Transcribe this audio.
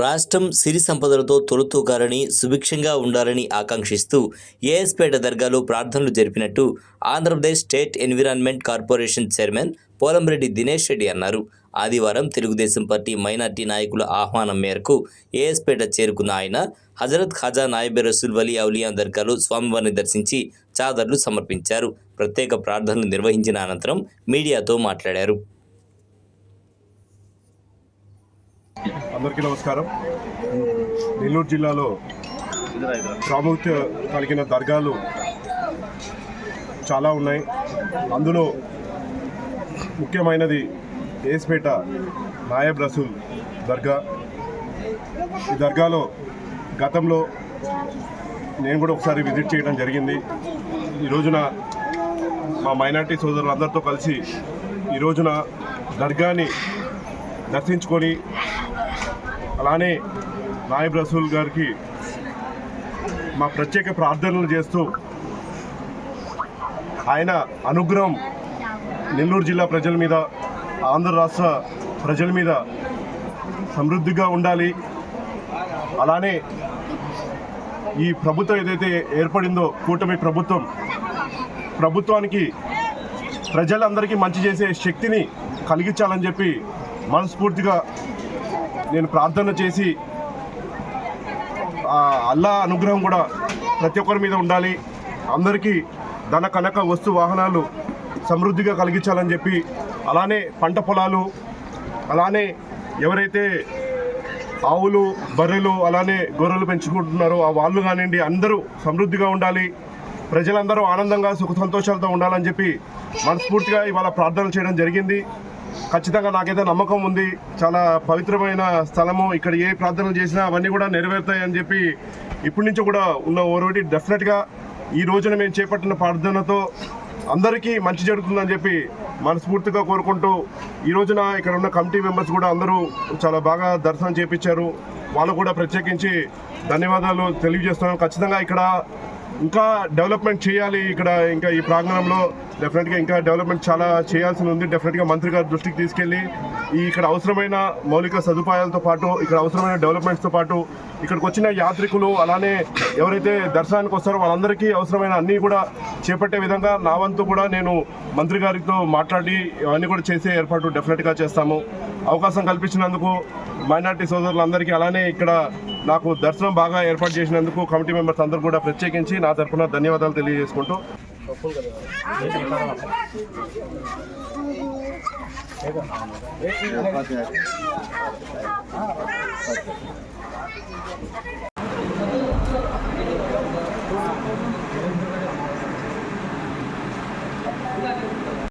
రాష్ట్రం సిరి సంపదలతో తొలుతూగాలని సుభిక్షంగా ఉండాలని ఆకాంక్షిస్తూ ఏఎస్పేట దర్గాలో ప్రార్థనలు జరిపినట్టు Andhra Pradesh state environment corporation chairman Polamreddy Dinesh Reddy అన్నారు. ఆదివారం తెలుగుదేశం పార్టీ మైనార్టీ నాయకుల ఆహ్వానం మేరకు ఏఎస్పేట చేరుకున్న ఆయన హజరత్ ఖాజా నాయబే రసూల్ వలీ ఔలియా దర్గాలో స్వామివారిని దర్శించి చాదర్లు సమర్పించారు. ప్రత్యేక ప్రార్థనలు నిర్వహించిన అనంతరం మీడియాతో మాట్లాడారు. అందరికీ నమస్కారం. నెల్లూరు జిల్లాలో ప్రాముఖ్యత కలిగిన దర్గాలు చాలా ఉన్నాయి. అందులో ముఖ్యమైనది ఏస్పేట నాయబ్ రసూల్ దర్గా. ఈ దర్గాలో గతంలో నేను కూడా ఒకసారి విజిట్ చేయడం జరిగింది. ఈ రోజున మా మైనార్టీ సోదరులందరితో కలిసి ఈ రోజున దర్గాని దర్శించుకొని అలానే నాయబ్ రసూల్ గారికి మా ప్రత్యేక ప్రార్థనలు చేస్తూ ఆయన అనుగ్రహం నెల్లూరు జిల్లా ప్రజల మీద ఆంధ్ర రాష్ట్ర ప్రజల మీద సమృద్ధిగా ఉండాలి. అలానే ఈ ప్రభుత్వం ఏదైతే ఏర్పడిందో కూటమి ప్రభుత్వం ప్రభుత్వానికి ప్రజలందరికీ మంచి చేసే శక్తిని కలిగించాలని చెప్పి మనస్ఫూర్తిగా నేను ప్రార్థన చేసి అల్లా అనుగ్రహం కూడా ప్రతి ఒక్కరి మీద ఉండాలి. అందరికీ ధన కనక వస్తు వాహనాలు సమృద్ధిగా కలిగించాలని చెప్పి అలానే పంట పొలాలు అలానే ఎవరైతే ఆవులు బర్రెలు అలానే గొర్రెలు పెంచుకుంటున్నారో ఆ వాళ్ళు కానివ్వండి అందరూ సమృద్ధిగా ఉండాలి. ప్రజలందరూ ఆనందంగా సుఖ సంతోషాలతో ఉండాలని చెప్పి మనస్ఫూర్తిగా ఇవాళ ప్రార్థన చేయడం జరిగింది. ఖచ్చితంగా నాకైతే నమ్మకం ఉంది. చాలా పవిత్రమైన స్థలము. ఇక్కడ ఏ ప్రార్థనలు చేసినా అవన్నీ కూడా నెరవేరుతాయని చెప్పి ఇప్పటి నుంచి కూడా ఉన్న ఓరోటి డెఫినెట్గా ఈ రోజున మేము చేపట్టిన ప్రార్థనతో అందరికీ మంచి జరుగుతుందని చెప్పి మనస్ఫూర్తిగా కోరుకుంటూ ఈ రోజున ఇక్కడ ఉన్న కమిటీ మెంబర్స్ కూడా అందరూ చాలా బాగా దర్శనం చేపించారు. వాళ్ళు కూడా ప్రత్యేకించి ధన్యవాదాలు తెలియజేస్తున్నాం ఖచ్చితంగా ఇక్కడ ఇంకా డెవలప్మెంట్ చేయాలి ఇక్కడ ఇంకా ఈ ప్రాంగణంలో డెఫినెట్గా ఇంకా డెవలప్మెంట్ చాలా చేయాల్సి ఉంది. డెఫినెట్గా మంత్రి గారి దృష్టికి తీసుకెళ్ళి ఈ ఇక్కడ అవసరమైన మౌలిక సదుపాయాలతో పాటు ఇక్కడ అవసరమైన డెవలప్మెంట్స్తో పాటు ఇక్కడికి వచ్చిన యాత్రికులు అలానే ఎవరైతే దర్శనానికి వస్తారో వాళ్ళందరికీ అవసరమైన అన్నీ కూడా చేపట్టే విధంగా నా వంతు కూడా నేను మంత్రి గారితో మాట్లాడి అవన్నీ కూడా చేసే ఏర్పాటు డెఫినెట్గా చేస్తాము. అవకాశం కల్పించినందుకు మైనార్టీ సోదరులందరికీ అలానే ఇక్కడ నాకు దర్శనం బాగా ఏర్పాటు చేసినందుకు కమిటీ మెంబర్స్ అందరూ కూడా ప్రత్యేకించి నా తరఫున ధన్యవాదాలు తెలియజేసుకుంటూ